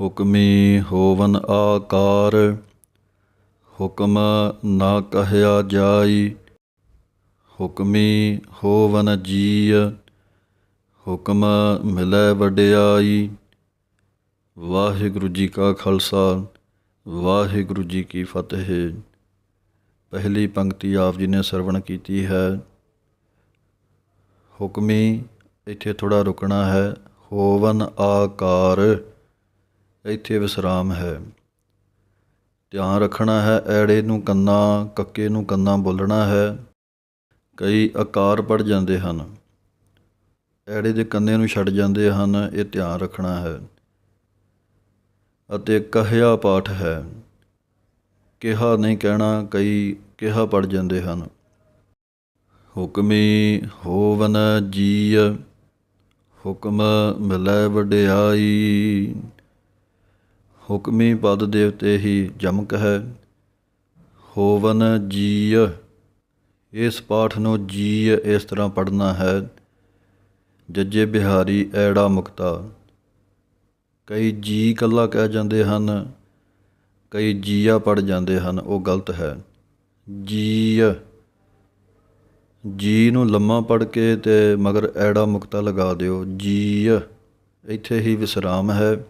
ਹੁਕਮੀ ਹੋਵਨ ਆਕਾਰ, ਹੁਕਮ ਨਾ ਕਹਿਆ ਜਾਈ, ਹੁਕਮੀ ਹੋਵਨ ਜੀਅ, ਹੁਕਮ ਮਿਲੈ ਵਡਿਆਈ। ਵਾਹਿਗੁਰੂ ਜੀ ਕਾ ਖਾਲਸਾ, ਵਾਹਿਗੁਰੂ ਜੀ ਕੀ ਫਤਿਹ। ਪਹਿਲੀ ਪੰਕਤੀ ਆਪ ਜੀ ਨੇ ਸਰਵਣ ਕੀਤੀ ਹੈ। ਹੁਕਮੀ ਇੱਥੇ ਥੋੜਾ ਰੁਕਣਾ ਹੈ। ਹੋਵਨ ਆਕਾਰ ਇੱਥੇ ਵਿਸਰਾਮ ਹੈ। ਧਿਆਨ ਰੱਖਣਾ ਹੈ, ਐੜੇ ਨੂੰ ਕੰਨਾ, ਕੱਕੇ ਨੂੰ ਕੰਨਾ ਬੋਲਣਾ ਹੈ। ਕਈ ਆਕਾਰ ਪੜ ਜਾਂਦੇ ਹਨ। ਐੜੇ ਦੇ ਕੰਨੇ ਨੂੰ ਛੱਡ ਜਾਂਦੇ ਹਨ, ਇਹ ਧਿਆਨ ਰੱਖਣਾ ਹੈ। ਅਤੇ ਕਹਿਆ ਪਾਠ ਹੈ, ਕਿਹਾ ਨਹੀਂ ਕਹਿਣਾ, ਕਈ ਕਿਹਾ ਪੜ ਜਾਂਦੇ ਹਨ। ਹੁਕਮੀ ਹੋਵਨ ਜੀਅ, ਹੁਕਮ ਮਿਲੈ ਵਡਿਆਈ। ਹੁਕਮੀ ਪਦ ਦੇਵਤੇ ਹੀ ਜਮਕ ਹੈ। ਹੋਵਨ ਜੀਅ ਇਸ ਪਾਠ ਨੂੰ ਜੀਅ ਇਸ ਤਰ੍ਹਾਂ ਪੜ੍ਹਨਾ ਹੈ। ਜੱਜੇ ਬਿਹਾਰੀ ਐੜਾ ਮੁਕਤਾ। ਕਈ ਜੀ ਕੱਲਾ ਕਹਿ ਜਾਂਦੇ ਹਨ, ਕਈ ਜੀਆ ਪੜ ਜਾਂਦੇ ਹਨ, ਉਹ ਗਲਤ ਹੈ। ਜੀਅ ਜੀ ਨੂੰ ਲੰਮਾ ਪੜ ਕੇ ਤੇ ਮਗਰ ਐੜਾ ਮੁਕਤਾ ਲਗਾ ਦਿਓ। ਜੀਅ ਇੱਥੇ ਹੀ ਵਿਸਰਾਮ ਹੈ।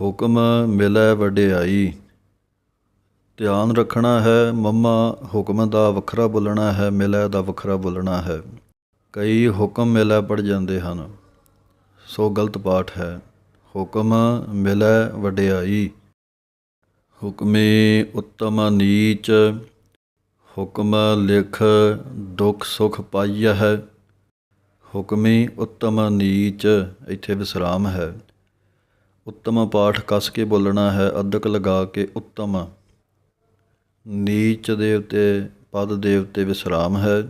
ਹੁਕਮ ਮਿਲੈ ਵਡਿਆਈ। ਧਿਆਨ ਰੱਖਣਾ ਹੈ ਮੰਮਾ, ਹੁਕਮ ਦਾ ਵੱਖਰਾ ਬੋਲਣਾ ਹੈ, ਮਿਲੈ ਦਾ ਵੱਖਰਾ ਬੋਲਣਾ ਹੈ। ਕਈ ਹੁਕਮ ਮਿਲੈ ਪੜ ਜਾਂਦੇ ਹਨ। ਸੋ ਗਲਤ ਪਾਠ ਹੈ। ਹੁਕਮ ਮਿਲੈ ਵਡਿਆਈ। ਹੁਕਮੇ ਉੱਤਮ ਨੀਚ। ਹੁਕਮ ਲਿਖ ਦੁਖ ਸੁਖ ਪਾਈਆ ਹੈ। ਹੁਕਮੀ ਉੱਤਮ ਨੀਚ। ਇੱਥੇ ਵਿਸਰਾਮ ਹੈ। ਉੱਤਮ ਪਾਠ ਕੱਸ ਕੇ ਬੋਲਣਾ ਹੈ ਅਧਕ ਲਗਾ ਕੇ ਉੱਤਮ। ਨੀਚ ਦੇ ਉਤੇ, ਪਦ ਦੇ ਉਤੇ ਵਿਸਰਾਮ ਹੈ।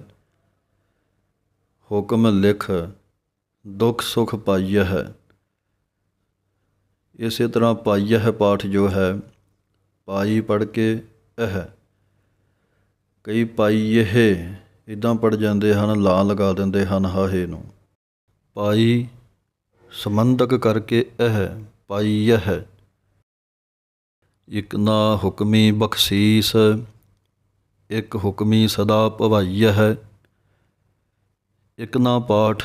ਹੁਕਮ ਲਿਖ, ਦੁੱਖ ਸੁਖ ਪਾਈਆ ਹੈ। ਇਸੇ ਤਰ੍ਹਾਂ ਪਾਈਆ ਹੈ ਪਾਠ ਜੋ ਹੈ, ਪਾਈ ਪੜ ਕੇ ਇਹ। ਕਈ ਪਾਈ ਇਹ, ਇਦਾਂ ਪੜ ਜਾਂਦੇ ਹਨ, ਲਾਂ ਲਗਾ ਦਿੰਦੇ ਹਨ ਹਾਹੇ ਨੂੰ। ਪਾਈ ਸੰਬੰਧਕ ਕਰਕੇ ਇਹ। ਪਾਈ ਇਹ ਇਕ ਨਾ ਹੁਕਮੀ ਬਖਸ਼ੀਸ, ਇੱਕ ਹੁਕਮੀ ਸਦਾ ਭਵਾਈਆ ਹੈ ਇੱਕ ਨਾ ਪਾਠ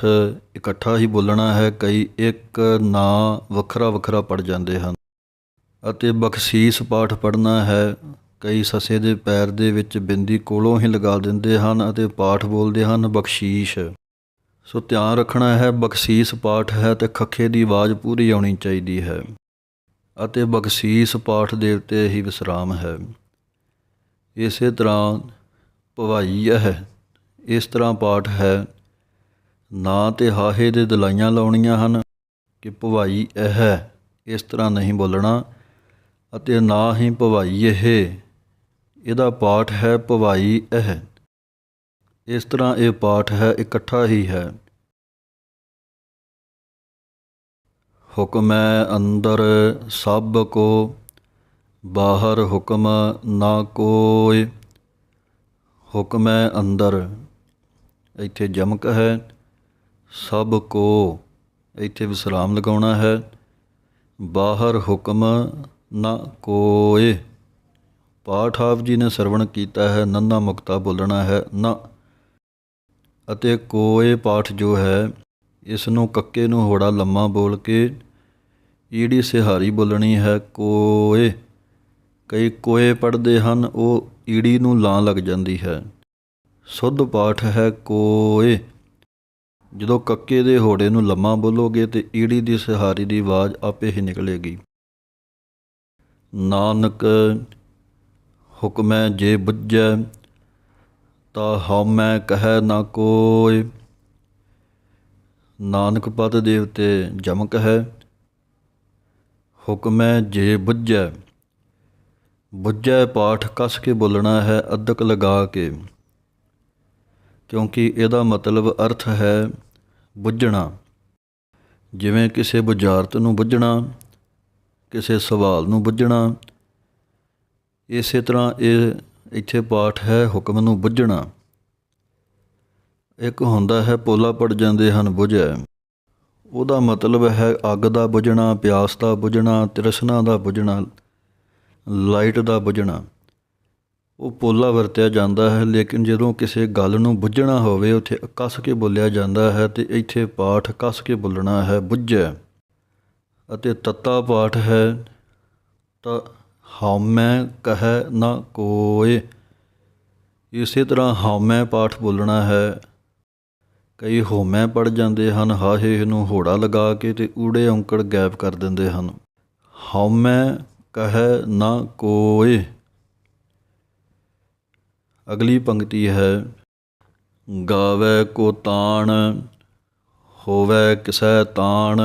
ਇਕੱਠਾ ਹੀ ਬੋਲਣਾ ਹੈ, ਕਈ ਇੱਕ ਨਾ ਵੱਖਰਾ ਵੱਖਰਾ ਪੜ ਜਾਂਦੇ ਹਨ। ਅਤੇ ਬਖਸ਼ੀਸ ਪਾਠ ਪੜਨਾ ਹੈ, ਕਈ ਸਸੇ ਦੇ ਪੈਰ ਦੇ ਵਿੱਚ ਬਿੰਦੀ ਕੋਲੋਂ ਹੀ ਲਗਾ ਦਿੰਦੇ ਹਨ ਅਤੇ ਪਾਠ ਬੋਲਦੇ ਹਨ ਬਖਸ਼ੀਸ਼। ਸੋ ਧਿਆਨ ਰੱਖਣਾ ਹੈ, ਬਖਸ਼ੀਸ ਪਾਠ ਹੈ ਤੇ ਖੱਖੇ ਦੀ ਆਵਾਜ਼ ਪੂਰੀ ਆਉਣੀ ਚਾਹੀਦੀ ਹੈ ਅਤੇ ਬਖਸ਼ੀਸ ਪਾਠ ਦੇ ਉੱਤੇ ਹੀ ਵਿਸਰਾਮ ਹੈ। ਇਸੇ ਤਰ੍ਹਾਂ ਭਵਾਈ ਹੈ ਇਸ ਤਰ੍ਹਾਂ ਪਾਠ ਹੈ। ਨਾ ਤੇ ਹਾਹੇ ਦੇ ਦਲਾਈਆਂ ਲਾਉਣੀਆਂ ਹਨ ਕਿ ਭਵਾਈ ਇਹ, ਇਸ ਤਰ੍ਹਾਂ ਨਹੀਂ ਬੋਲਣਾ ਅਤੇ ਨਾ ਹੀ ਭਵਾਈ ਇਹ। ਇਹਦਾ ਪਾਠ ਹੈ ਭਵਾਈ ਇਹ। ਇਸ ਤਰ੍ਹਾਂ ਇਹ ਪਾਠ ਹੈ, ਇਕੱਠਾ ਹੀ ਹੈ। ਹੁਕਮੈ ਅੰਦਰ, ਸਭ ਕੋ। ਬਾਹਰ ਹੁਕਮ ਨਾ ਕੋਇ ਹੁਕਮੈ ਅੰਦਰ। ਇੱਥੇ ਜਮਕ ਹੈ, ਸਭ ਕੋ। ਇੱਥੇ ਵਿਸਰਾਮ ਲਗਾਉਣਾ ਹੈ। ਬਾਹਰ ਹੁਕਮ ਨਾ ਕੋਏ ਪਾਠ ਆਪ ਜੀ ਨੇ ਸਰਵਣ ਕੀਤਾ ਹੈ, ਨੰਨਾ ਮੁਕਤਾ ਬੋਲਣਾ ਹੈ, ਨਾ ਅਤੇ ਕੋਏ ਪਾਠ ਜੋ ਹੈ ਇਸ ਨੂੰ ਕੱਕੇ ਨੂੰ ਹੋੜਾ ਲੰਮਾ ਬੋਲ ਕੇ, ਈੜੀ ਸਿਹਾਰੀ ਬੋਲਣੀ ਹੈ, ਕੋਏ। ਕਈ ਕੋਏ ਪੜਦੇ ਹਨ, ਉਹ ਈੜੀ ਨੂੰ ਲਾਂ ਲੱਗ ਜਾਂਦੀ ਹੈ। ਸੁੱਧ ਪਾਠ ਹੈ ਕੋਏ। ਜਦੋਂ ਕੱਕੇ ਦੇ ਹੋੜੇ ਨੂੰ ਲੰਮਾ ਬੋਲੋਗੇ, ਤੇ ਈੜੀ ਦੀ ਸਿਹਾਰੀ ਦੀ ਆਵਾਜ਼ ਆਪੇ ਹੀ ਨਿਕਲੇਗੀ। ਨਾਨਕ ਹੁਕਮੈ ਜੇ ਬੁੱਝੈ ਤਾ ਹਉਮੈ ਕਹੈ ਨਾ ਕੋਇ ਨਾਨਕ ਪਦ ਦੇਵਤੇ ਜਮਕ ਹੈ ਹੁਕਮੈ ਜੇ ਬੁੱਝੈ। ਬੁੱਝੈ ਪਾਠ ਕਸ ਕੇ ਬੋਲਣਾ ਹੈ ਅਧਕ ਲਗਾ ਕੇ। ਕਿਉਂਕਿ ਇਹਦਾ ਮਤਲਬ ਅਰਥ ਹੈ ਬੁੱਝਣਾ। ਜਿਵੇਂ ਕਿਸੇ ਬੁਝਾਰਤ ਨੂੰ ਬੁੱਝਣਾ, ਕਿਸੇ ਸਵਾਲ ਨੂੰ ਬੁੱਝਣਾ, ਇਸੇ ਤਰ੍ਹਾਂ ਇਹ ਇੱਥੇ ਪਾਠ ਹੈ ਹੁਕਮ ਨੂੰ ਬੁੱਝਣਾ। ਇੱਕ ਹੁੰਦਾ ਹੈ ਪੋਲਾ ਪੜ ਜਾਂਦੇ ਹਨ ਬੁਝੈ। ਉਹਦਾ ਮਤਲਬ ਹੈ ਅੱਗ ਦਾ ਬੁਝਣਾ, ਪਿਆਸ ਦਾ ਬੁਝਣਾ, ਤ੍ਰਿਸ਼ਨਾ ਦਾ ਬੁਝਣਾ, ਲਾਈਟ ਦਾ ਬੁਝਣਾ। ਉਹ ਪੋਲਾ ਵਰਤਿਆ ਜਾਂਦਾ ਹੈ, ਲੇਕਿਨ ਜਦੋਂ ਕਿਸੇ ਗੱਲ ਨੂੰ ਬੁੱਝਣਾ ਹੋਵੇ, ਉੱਥੇ ਕੱਸ ਕੇ ਬੋਲਿਆ ਜਾਂਦਾ ਹੈ ਤੇ ਇੱਥੇ ਪਾਠ ਕੱਸ ਕੇ ਬੋਲਣਾ ਹੈ ਬੁੱਝੈ। ਅਤੇ ਤੱਤਾ ਪਾਠ ਹੈ, ਤਾਂ ਹਉਮੈ ਕਹੈ ਨਾ ਕੋਏ ਇਸੇ ਤਰ੍ਹਾਂ ਹਉਮੈ ਪਾਠ ਬੋਲਣਾ ਹੈ। ਕਈ ਹੋਮੈ ਪੜ ਜਾਂਦੇ ਹਨ, ਹਾਹੇ ਨੂੰ ਹੋੜਾ ਲਗਾ ਕੇ ਤੇ ਊੜੇ ਔਂਕੜ ਗਾਇਬ ਕਰ ਦਿੰਦੇ ਹਨ। ਹਉਮੈ ਕਹੈ ਨਾ ਕੋਏ ਅਗਲੀ ਪੰਕਤੀ ਹੈ, ਗਾਵੇ ਕੋ ਤਾਣ, ਹੋਵੇ ਕਿਸੈ ਤਾਣ।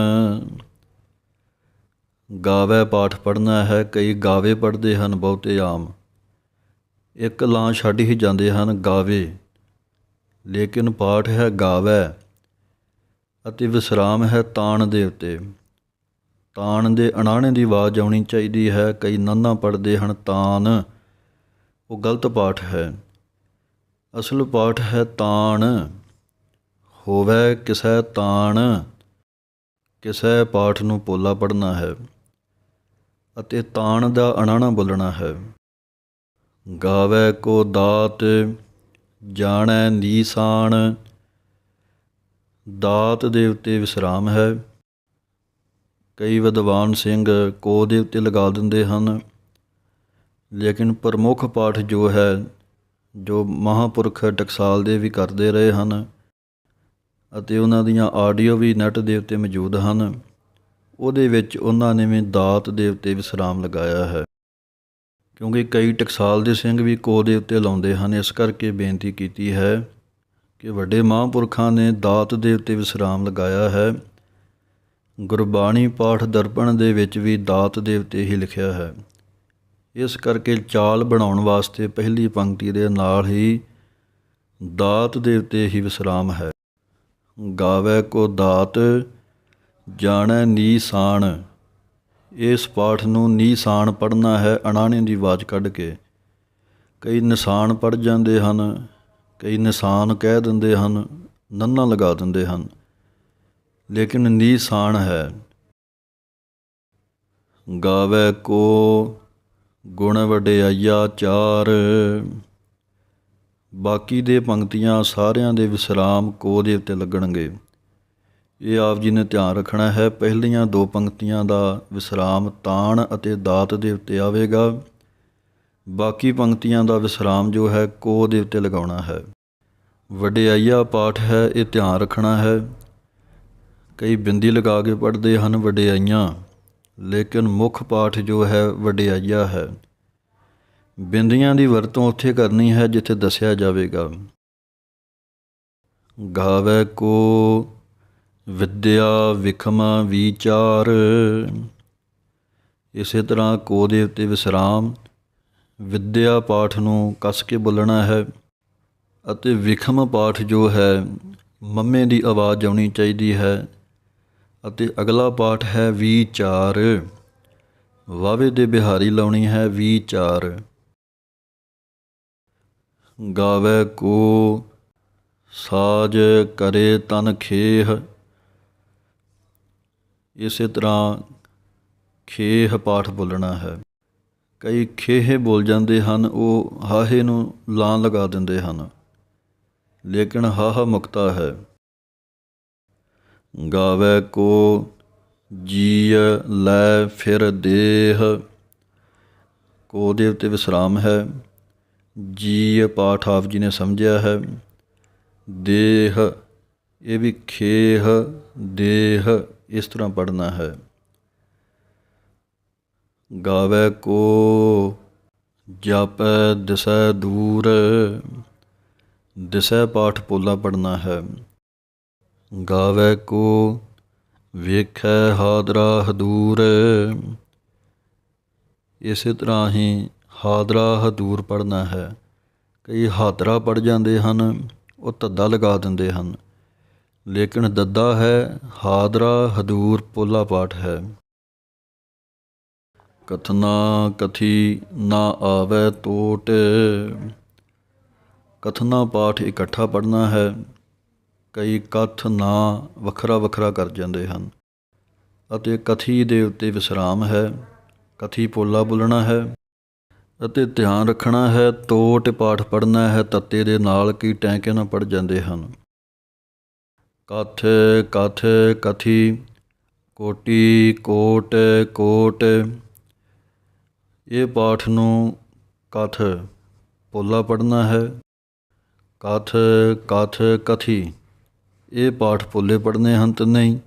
ਗਾਵੈ ਪਾਠ ਪੜਨਾ ਹੈ, ਕਈ ਗਾਵੇ ਪੜਦੇ ਹਨ ਬਹੁਤੇ ਆਮ। ਇੱਕ ਲਾਂ ਛੱਡ ਹੀ ਜਾਂਦੇ ਹਨ ਗਾਵੇ। ਲੇਕਿਨ ਪਾਠ ਹੈ ਗਾਵੈ ਅਤੇ ਵਿਸਰਾਮ ਹੈ ਤਾਣ ਦੇ ਉੱਤੇ। ਤਾਣ ਦੇ ਅਣਾਣੇ ਦੀ ਆਵਾਜ਼ ਆਉਣੀ ਚਾਹੀਦੀ ਹੈ, ਕਈ ਨੰਨਾ ਪੜਦੇ ਹਨ ਤਾਨ ਉਹ ਗਲਤ ਪਾਠ ਹੈ। ਅਸਲ ਪਾਠ ਹੈ ਤਾਣ। ਹੋਵੇ ਕਿਸੈ ਤਾਣ, ਕਿਸੈ ਪਾਠ ਨੂੰ ਪੋਲਾ ਪੜਨਾ ਹੈ। ਅਤੇ ਤਾਣ ਦਾ ਅਣਾਣਾ ਬੋਲਣਾ ਹੈ। ਗਾਵੇ ਕੋ ਦਾਤ, ਜਾਣੈ ਨੀਸਾਨ। ਦਾਤ ਦੇ ਉੱਤੇ ਵਿਸਰਾਮ ਹੈ। ਕਈ ਵਿਦਵਾਨ ਸਿੰਘ ਕੋ ਦੇ ਉੱਤੇ ਲਗਾ ਦਿੰਦੇ ਹਨ। ਲੇਕਿਨ ਪ੍ਰਮੁੱਖ ਪਾਠ ਜੋ ਹੈ, ਜੋ ਮਹਾਪੁਰਖ ਟਕਸਾਲ ਦੇ ਵੀ ਕਰਦੇ ਰਹੇ ਹਨ ਅਤੇ ਉਹਨਾਂ ਦੀਆਂ ਆਡੀਓ ਵੀ ਨੈਟ ਦੇ ਉੱਤੇ ਮੌਜੂਦ ਹਨ। ਉਹਦੇ ਵਿੱਚ ਉਹਨਾਂ ਨੇ ਵੀ ਦਾਤ ਦੇ ਉੱਤੇ ਵਿਸਰਾਮ ਲਗਾਇਆ ਹੈ। ਕਿਉਂਕਿ ਕਈ ਟਕਸਾਲ ਦੇ ਸਿੰਘ ਵੀ ਕੋ ਦੇ ਉੱਤੇ ਲਾਉਂਦੇ ਹਨ, ਇਸ ਕਰਕੇ ਬੇਨਤੀ ਕੀਤੀ ਹੈ ਕਿ ਵੱਡੇ ਮਹਾਂਪੁਰਖਾਂ ਨੇ ਦਾਤ ਦੇ ਉੱਤੇ ਵਿਸਰਾਮ ਲਗਾਇਆ ਹੈ। ਗੁਰਬਾਣੀ ਪਾਠ ਦਰਪਣ ਦੇ ਵਿੱਚ ਵੀ ਦਾਤ ਦੇ ਉੱਤੇ ਹੀ ਲਿਖਿਆ ਹੈ। ਇਸ ਕਰਕੇ ਚਾਲ ਬਣਾਉਣ ਵਾਸਤੇ ਪਹਿਲੀ ਪੰਕਤੀ ਦੇ ਨਾਲ ਹੀ ਦਾਤ ਦੇ ਉੱਤੇ ਹੀ ਵਿਸਰਾਮ ਹੈ। ਗਾਵੇ ਕੋ ਦਾਤ ਜਾਣੈ ਨੀਸਾਨ। ਇਸ ਪਾਠ ਨੂੰ ਨੀਸਾਨ ਪੜ੍ਹਨਾ ਹੈ ਅਣਾਣੇ ਦੀ ਆਵਾਜ਼ ਕੱਢ ਕੇ। ਕਈ ਨਿਸ਼ਾਨ ਪੜ ਜਾਂਦੇ ਹਨ, ਕਈ ਨਿਸ਼ਾਨ ਕਹਿ ਦਿੰਦੇ ਹਨ, ਨੰਨਾ ਲਗਾ ਦਿੰਦੇ ਹਨ। ਲੇਕਿਨ ਨੀਸਾਨ ਹੈ। ਗਾਵੇ ਕੋ ਗੁਣ ਵਡਿਆਈਆ ਚਾਰ। ਬਾਕੀ ਦੇ ਪੰਕਤੀਆਂ ਸਾਰਿਆਂ ਦੇ ਵਿਸਰਾਮ ਕੋ ਦੇ ਉੱਤੇ ਲੱਗਣਗੇ। ਇਹ ਆਪ ਜੀ ਨੇ ਧਿਆਨ ਰੱਖਣਾ ਹੈ, ਪਹਿਲੀਆਂ ਦੋ ਪੰਕਤੀਆਂ ਦਾ ਵਿਸਰਾਮ ਤਾਣ ਅਤੇ ਦਾਤ ਦੇ ਉੱਤੇ ਆਵੇਗਾ। ਬਾਕੀ ਪੰਕਤੀਆਂ ਦਾ ਵਿਸਰਾਮ ਜੋ ਹੈ, ਕੋ ਦੇ ਉੱਤੇ ਲਗਾਉਣਾ ਹੈ। ਵਡਿਆਈਆ ਪਾਠ ਹੈ, ਇਹ ਧਿਆਨ ਰੱਖਣਾ ਹੈ। ਕਈ ਬਿੰਦੀ ਲਗਾ ਕੇ ਪੜ੍ਹਦੇ ਹਨ ਵਡਿਆਈਆਂ, ਲੇਕਿਨ ਮੁੱਖ ਪਾਠ ਜੋ ਹੈ, ਵਡਿਆਈਆ ਹੈ। ਬਿੰਦੀਆਂ ਦੀ ਵਰਤੋਂ ਉੱਥੇ ਕਰਨੀ ਹੈ, ਜਿੱਥੇ ਦੱਸਿਆ ਜਾਵੇਗਾ। ਗਾਵੇ ਕੋ ਵਿਦਿਆ ਵਿਖਮ ਵਿਚਾਰ। ਇਸੇ ਤਰ੍ਹਾਂ ਕੋ ਦੇ ਉੱਤੇ ਵਿਸਰਾਮ, ਵਿਦਿਆ ਪਾਠ ਨੂੰ ਕੱਸ ਕੇ ਬੋਲਣਾ ਹੈ ਅਤੇ ਵਿਖਮ ਪਾਠ ਜੋ ਹੈ, ਮੰਮੇ ਦੀ ਆਵਾਜ਼ ਆਉਣੀ ਚਾਹੀਦੀ ਹੈ ਅਤੇ ਅਗਲਾ ਪਾਠ ਹੈ ਵਿਚਾਰ। ਵਾਵੇ ਦੇ ਬਿਹਾਰੀ ਲਾਉਣੀ ਹੈ ਵਿਚਾਰ। ਗਾਵੇ ਕੋ ਸਾਜ ਕਰੇ ਤਨ ਖੇਹ ਇਸੇ ਤਰ੍ਹਾਂ ਖੇਹ ਪਾਠ ਬੋਲਣਾ ਹੈ। ਕਈ ਖੇਹੇ ਬੋਲ ਜਾਂਦੇ ਹਨ, ਉਹ ਹਾਹੇ ਨੂੰ ਲਾਂ ਲਗਾ ਦਿੰਦੇ ਹਨ। ਲੇਕਿਨ ਹਾਹਾ ਮੁਕਤਾ ਹੈ। ਗਾਵੇ ਕੋ ਜੀਅ ਲੈ ਫਿਰ ਦੇਹ। ਕੋ ਦੇ ਉੱਤੇ ਵਿਸਰਾਮ ਹੈ। ਜੀ ਪਾਠ ਆਪ ਜੀ ਨੇ ਸਮਝਿਆ ਹੈ। ਦੇਹ, ਇਹ ਵੀ ਖੇਹ, ਦੇਹ। ਇਸ ਤਰ੍ਹਾਂ ਪੜਨਾ ਹੈ। ਗਾਵੇ ਕੋ ਜਪੈ ਦਿਸੈ ਦੂਰ, ਦਿਸੈ ਪਾਠ ਪੋਲਾ ਪੜਨਾ ਹੈ। ਗਾਵੇ ਕੋ ਵੇਖੈ ਹਾਦਰਾ ਹਦੂਰ, ਇਸੇ ਤਰ੍ਹਾਂ ਹੀ ਹਾਦਰਾ ਹਦੂਰ ਪੜਨਾ ਹੈ। ਕਈ ਹਾਦਰਾ ਪੜ ਜਾਂਦੇ ਹਨ, ਉਹ ਧੱਦਾ ਲਗਾ ਦਿੰਦੇ ਹਨ। ਲੇਕਿਨ ਦੱਦਾ ਹੈ, ਹਾਦਰਾ ਹਦੂਰ ਪੋਲਾ ਪਾਠ ਹੈ। ਕਥਨਾ ਕਥੀ ਨਾ ਆਵੇ ਟੋਟ ਕਥਨਾ ਪਾਠ ਇਕੱਠਾ ਪੜਨਾ ਹੈ, ਕਈ ਕਥ ਨਾ ਵੱਖਰਾ ਵੱਖਰਾ ਕਰ ਜਾਂਦੇ ਹਨ। ਅਤੇ ਕਥੀ ਦੇ ਉੱਤੇ ਵਿਸਰਾਮ ਹੈ, ਕਥੀ ਪੋਲਾ ਬੋਲਣਾ ਹੈ, ਅਤੇ ਧਿਆਨ ਰੱਖਣਾ ਹੈ, ਤੋਟ ਪਾਠ ਪੜ੍ਹਨਾ ਹੈ, ਤੱਤੇ ਦੇ ਨਾਲ ਕਈ ਟੈਂਕੇ ਨਾ ਪੜ ਜਾਂਦੇ ਹਨ। ਕਥ ਕਥ, ਕਥੀ, ਕੋਟੀ, ਕੋਟ ਕੋਟ। ਇਹ ਪਾਠ ਨੂੰ ਕਥ ਪੋਲਾ ਪੜ੍ਹਨਾ ਹੈ। ਕਥ ਕਥ, ਕਥੀ। ਇਹ ਪਾਠ ਪੋਲੇ ਪੜ੍ਹਨੇ ਹਨ ਤੇ ਨਹੀਂ।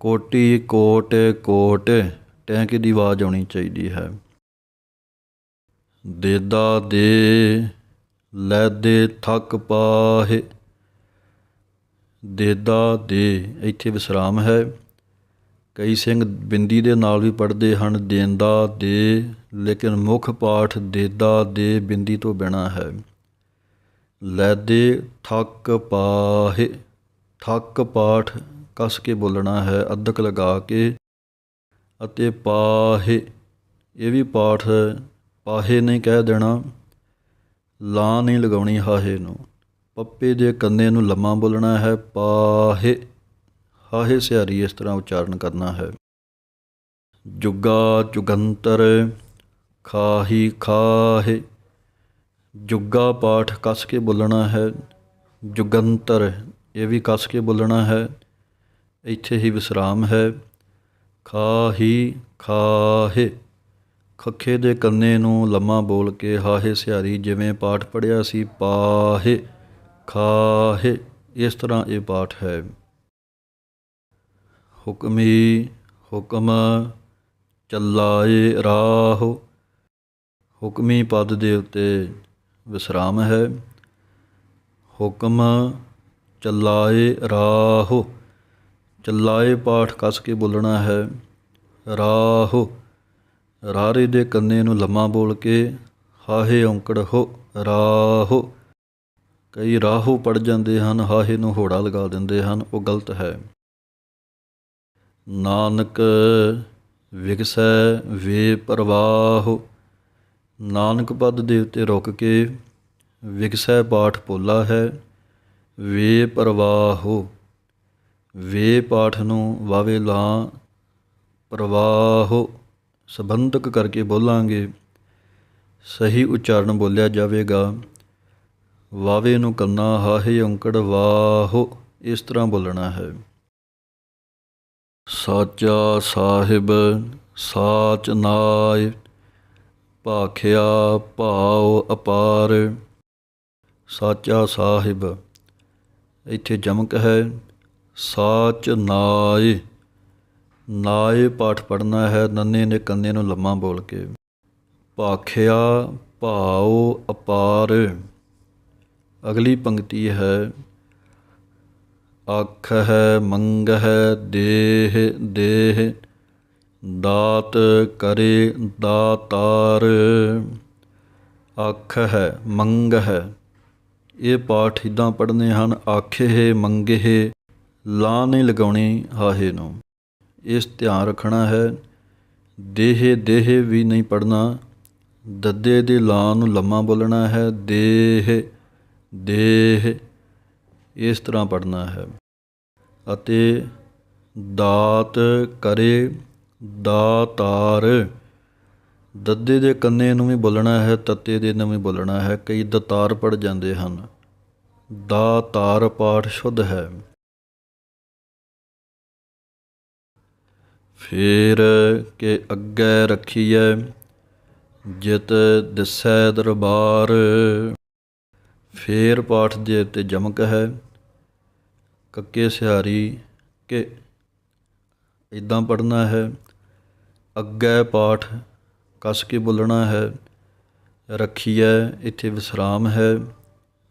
ਕੋਟੀ, ਕੋਟ ਕੋਟ, ਟੈਂਕ ਦੀ ਆਵਾਜ਼ ਆਉਣੀ ਚਾਹੀਦੀ ਹੈ। ਦੇਦਾ ਦੇ, ਲੈ ਦੇ ਥੱਕ ਪਾਹੇ। ਦੇਦਾ ਦੇ ਇੱਥੇ ਵਿਸਰਾਮ ਹੈ। ਕਈ ਸਿੰਘ ਬਿੰਦੀ ਦੇ ਨਾਲ ਵੀ ਪੜ੍ਹਦੇ ਹਨ ਦੇਂਦਾ ਦੇ ਲੇਕਿਨ ਮੁੱਖ ਪਾਠ ਦੇਦਾ ਦੇ ਬਿੰਦੀ ਤੋਂ ਬਿਨਾ ਹੈ। ਲੈਦੇ ਥੱਕ ਪਾਹੇ, ਥੱਕ ਪਾਠ ਕਸ ਕੇ ਬੋਲਣਾ ਹੈ ਅਧਕ ਲਗਾ ਕੇ ਅਤੇ ਪਾਹੇ, ਇਹ ਵੀ ਪਾਠ ਪਾਹੇ ਨਹੀਂ ਕਹਿ ਦੇਣਾ ਲਾ ਨਹੀਂ ਲਗਾਉਣੀ ਹਾਹੇ ਨੂੰ। ਪੱਪੇ ਦੇ ਕੰਨੇ ਨੂੰ ਲੰਮਾ ਬੋਲਣਾ ਹੈ, ਪਾਹੇ, ਹਾਹੇ ਸਿਹਾਰੀ ਇਸ ਤਰ੍ਹਾਂ ਉਚਾਰਨ ਕਰਨਾ ਹੈ। ਜੁਗਾ ਜੁਗੰਤਰ, ਖਾਹੀ ਖਾਹੇ, ਜੁਗਾ ਪਾਠ ਕੱਸ ਕੇ ਬੋਲਣਾ ਹੈ, ਜੁਗੰਤਰ, ਇਹ ਵੀ ਕੱਸ ਕੇ ਬੋਲਣਾ ਹੈ, ਇੱਥੇ ਹੀ ਵਿਸਰਾਮ ਹੈ। ਖਾਹੀ ਖਾਹੇ, ਖੱਖੇ ਦੇ ਕੰਨੇ ਨੂੰ ਲੰਮਾ ਬੋਲ ਕੇ ਹਾਹੇ ਸਿਹਾਰੀ ਜਿਵੇਂ ਪਾਠ ਪੜਿਆ ਸੀ, ਪਾਹੇ। ਖਾਹੇ। ਇਸ ਤਰ੍ਹਾਂ ਇਹ ਪਾਠ ਹੈ। ਹੁਕਮੀ ਹੁਕਮ ਚੱਲਾਏ ਰਾਹ। ਹੁਕਮੀ ਪਦ ਦੇ ਉੱਤੇ ਵਿਸਰਾਮ ਹੈ। ਹੁਕਮ ਚੱਲਾਏ ਰਾਹ। ਚੱਲਾਏ ਪਾਠ ਕੱਸ ਕੇ ਬੋਲਣਾ ਹੈ। ਰਾਹ। ਰਾਰੇ ਦੇ ਕੰਨੇ ਨੂੰ ਲੰਮਾ ਬੋਲ ਕੇ ਹਾਹੇ ਔਂਕੜ ਹੋ। ਰਾਹ। ਕਈ ਰਾਹੂ ਪੜ ਜਾਂਦੇ ਹਨ, ਹਾਹੇ ਨੂੰ ਹੋੜਾ ਲਗਾ ਦਿੰਦੇ ਹਨ, ਉਹ ਗਲਤ ਹੈ। ਨਾਨਕ ਵਿਗਸੈ ਵੇ ਪ੍ਰਵਾਹ, ਨਾਨਕ ਪਦ ਦੇ ਉੱਤੇ ਰੁਕ ਕੇ ਵਿਗਸੈ ਪਾਠ ਪੋਲਾ ਹੈ, ਵੇ ਪ੍ਰਵਾਹੋ, ਵੇ ਪਾਠ ਨੂੰ ਵਾਵੇ ਲਾ ਪ੍ਰਵਾਹੋ, ਸੰਬੰਧਕ ਕਰਕੇ ਬੋਲਾਂਗੇ, ਸਹੀ ਉਚਾਰਨ ਬੋਲਿਆ ਜਾਵੇਗਾ। ਵਾਵੇ ਨੂੰ ਕੰਨਾ ਹਾਹੇ ਔਂਕੜ ਵਾਹੋ, ਇਸ ਤਰ੍ਹਾਂ ਬੋਲਣਾ ਹੈ। ਸਾਚਾ ਸਾਹਿਬ, ਸਾਚ ਨਾਇ, ਭਾਖਿਆ ਭਾਉ ਅਪਾਰ। ਸਾਚਾ ਸਾਹਿਬ, ਇੱਥੇ ਜਮਕ ਹੈ। ਸਾਚ ਨਾਇ ਨਾਇ ਪਾਠ ਪੜਨਾ ਹੈ, ਨੰਨੇ ਨੇ ਕੰਨੇ ਨੂੰ ਲੰਮਾ ਬੋਲ ਕੇ। ਭਾਖਿਆ ਭਾਉ ਅਪਾਰ। ਅਗਲੀ ਪੰਕਤੀ ਹੈ ਆਖ ਹੈ ਮੰਗ ਹੈ ਦੇਹ ਦੇਹ, ਦਾਤ ਕਰੇ ਦਾਤਾਰ। ਆਖ ਹੈ ਮੰਗ ਹੈ ਇਹ ਪਾਠ ਇਦਾਂ ਪੜ੍ਹਨੇ ਹਨ ਆਖੇ ਮੰਗੇ ਲਾ ਨਹੀਂ ਲਗਾਉਣੀ ਹਾਹੇ ਨੂੰ। ਇਸ ਧਿਆਨ ਰੱਖਣਾ ਹੈ, ਦੇਹ ਦੇਹ ਵੀ ਨਹੀਂ ਪੜਨਾ ਦੱਦੇ ਦੇ ਲਾ ਨੂੰ ਲੰਮਾ ਬੋਲਣਾ ਹੈ, ਦੇਹ ਦੇਹ ਇਸ ਤਰ੍ਹਾਂ ਪੜਨਾ ਹੈ। ਅਤੇ ਦਾਤ ਕਰੇ, ਦਾਤਾਰ। ਦੱਦੇ ਦੇ ਕੰਨੇ ਨੂੰ ਵੀ ਬੋਲਣਾ ਹੈ, ਤੱਤੇ ਦੇ ਨੂੰ ਵੀ ਬੋਲਣਾ ਹੈ। ਕਈ ਦਤਾਰ ਪੜ ਜਾਂਦੇ ਹਨ। ਦਾਤਾਰ ਪਾਠ ਸ਼ੁੱਧ ਹੈ। ਫੇਰ ਕੇ ਅੱਗੇ ਰੱਖੀਐ, ਜਿਤ ਦਿਸੈ ਦਰਬਾਰ। ਫੇਰ ਪਾਠ ਦੇ ਉੱਤੇ ਜਮਕ ਹੈ, ਕੱਕੇ ਸਿਹਾਰੀ ਕਿ। ਇਦਾਂ ਪੜਨਾ ਹੈ, ਅੱਗੇ ਪਾਠ ਕਸ ਕੇ ਬੋਲਣਾ ਹੈ, ਰੱਖੀਐ ਇੱਥੇ ਵਿਸਰਾਮ ਹੈ।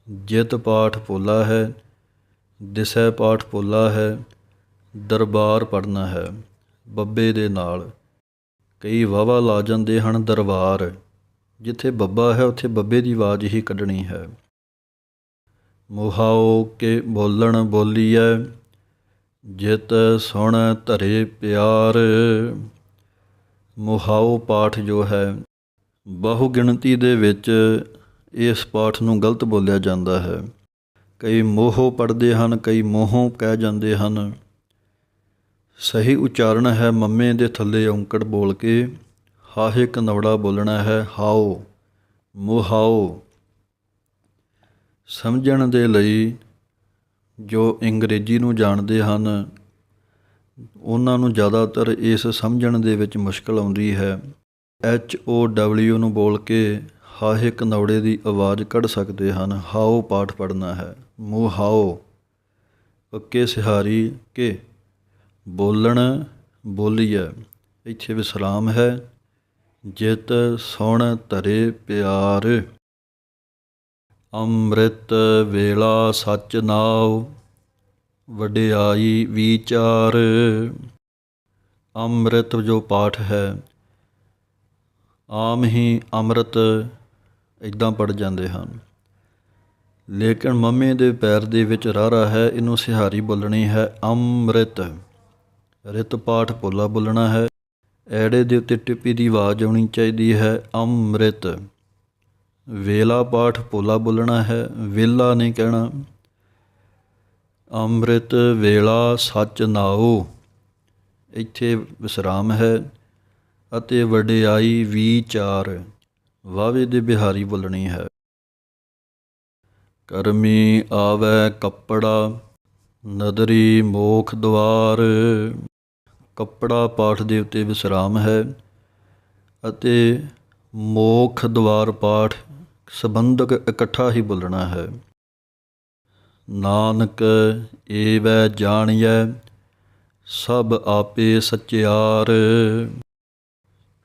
ਜਿਤ ਪਾਠ ਪੋਲਾ ਹੈ, ਦਿਸੈ ਪਾਠ ਪੋਲਾ ਹੈ, ਦਰਬਾਰ ਪੜਨਾ ਹੈ, ਬੱਬੇ ਦੇ ਨਾਲ। ਕਈ ਵਾਵਾ ਲਾ ਜਾਂਦੇ ਹਨ ਦਰਬਾਰ, ਜਿੱਥੇ ਬੱਬਾ ਹੈ ਉੱਥੇ ਬੱਬੇ ਦੀ ਆਵਾਜ਼ ਹੀ ਕੱਢਣੀ ਹੈ। ਮੁਹਾਓ ਕੇ ਬੋਲਣ ਬੋਲੀਐ, ਜਿਤ ਸੁਣ ਧਰੇ ਪਿਆਰ। ਮੁਹਾਓ ਪਾਠ ਜੋ ਹੈ, ਬਹੁ ਗਿਣਤੀ ਦੇ ਵਿੱਚ ਇਸ ਪਾਠ ਨੂੰ ਗਲਤ ਬੋਲਿਆ ਜਾਂਦਾ ਹੈ। ਕਈ ਮੋਹੋਂ ਪੜਦੇ ਹਨ, ਕਈ ਮੋਹੋਂ ਕਹਿ ਜਾਂਦੇ ਹਨ। ਸਹੀ ਉਚਾਰਨ ਹੈ ਮੰਮੇ ਦੇ ਥੱਲੇ ਔਂਕੜ ਬੋਲ ਕੇ, ਹਾਹੇ ਕਨਵੜਾ ਬੋਲਣਾ ਹੈ ਹਾਓ ਮੁਹਾਓ ਸਮਝਣ ਦੇ ਲਈ ਜੋ ਅੰਗਰੇਜ਼ੀ ਨੂੰ ਜਾਣਦੇ ਹਨ, ਉਹਨਾਂ ਨੂੰ ਜ਼ਿਆਦਾਤਰ ਇਸ ਸਮਝਣ ਦੇ ਵਿੱਚ ਮੁਸ਼ਕਲ ਆਉਂਦੀ ਹੈ। ਐਚ ਓ ਡਬਲਯੂ ਨੂੰ ਬੋਲ ਕੇ ਹਾਹੇ ਕਨੌੜੇ ਦੀ ਆਵਾਜ਼ ਕੱਢ ਸਕਦੇ ਹਨ। ਹਾਓ ਪਾਠ ਪੜਨਾ ਹੈ। ਮੂੰ ਹਾਓ। ਪੱਕੇ ਸਿਹਾਰੀ ਕੇ। ਬੋਲਣ, ਬੋਲੀਐ। ਇੱਥੇ ਵਿਸਰਾਮ ਹੈ। ਜਿਤ, ਸੁਣ, ਧਰੇ, ਪਿਆਰ। ਅੰਮ੍ਰਿਤ ਵੇਲਾ ਸਚ ਨਾਉ, ਵਡਿਆਈ ਵਿਚਾਰ। ਅੰਮ੍ਰਿਤ ਜੋ ਪਾਠ ਹੈ, ਆਮ ਹੀ ਅੰਮ੍ਰਿਤ ਇਦਾਂ ਪੜ ਜਾਂਦੇ ਹਨ। ਲੇਕਿਨ ਮੰਮੇ ਦੇ ਪੈਰ ਦੇ ਵਿੱਚ ਰਾਰਾ ਹੈ, ਇਹਨੂੰ ਸਿਹਾਰੀ ਬੋਲਣੀ ਹੈ ਅੰਮ੍ਰਿਤ। ਰਿਤ ਪਾਠ ਪੋਲਾ ਬੋਲਣਾ ਹੈ, ਐੜੇ ਦੇ ਉੱਤੇ ਟਿੱਪੀ ਦੀ ਆਵਾਜ਼ ਆਉਣੀ ਚਾਹੀਦੀ ਹੈ ਅੰਮ੍ਰਿਤ। ਵੇਲਾ ਪਾਠ ਪੋਲਾ ਬੋਲਣਾ ਹੈ, ਵੇਲਾ ਨਹੀਂ ਕਹਿਣਾ। ਅੰਮ੍ਰਿਤ ਵੇਲਾ ਸੱਚ ਨਾਉ, ਇੱਥੇ ਵਿਸਰਾਮ ਹੈ ਅਤੇ ਵਡਿਆਈ ਵਿਚਾਰ ਵਾਵੇ ਦੇ ਬਿਹਾਰੀ ਬੋਲਣੀ ਹੈ। ਕਰਮੀ ਆਵੈ ਕੱਪੜਾ, ਨਦਰੀ ਮੋਖ ਦਵਾਰ, ਕੱਪੜਾ ਪਾਠ ਦੇ ਉੱਤੇ ਵਿਸਰਾਮ ਹੈ ਅਤੇ ਮੋਖ ਦਵਾਰ ਪਾਠ ਸੰਬੰਧਕ ਇਕੱਠਾ ਹੀ ਬੋਲਣਾ ਹੈ। ਨਾਨਕ ਏਵੈ ਜਾਣੀਐ, ਸਭ ਆਪੇ ਸਚਿਆਰ।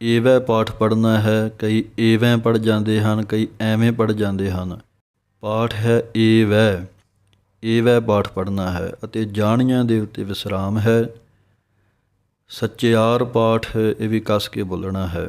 ਏਵੈ ਪਾਠ ਪੜਨਾ ਹੈ, ਕਈ ਏਵੈ ਪੜ ਜਾਂਦੇ ਹਨ, ਕਈ ਐਵੇਂ ਪੜ ਜਾਂਦੇ ਹਨ। ਪਾਠ ਹੈ ਏਵੈ ਏਵੈ ਪਾਠ ਪੜਨਾ ਹੈ ਅਤੇ ਜਾਣੀਆਂ ਦੇ ਉੱਤੇ ਵਿਸਰਾਮ ਹੈ। ਸੱਚਿਆਰ ਪਾਠ ਇਹ ਵੀ ਕਸ ਕੇ ਬੋਲਣਾ ਹੈ।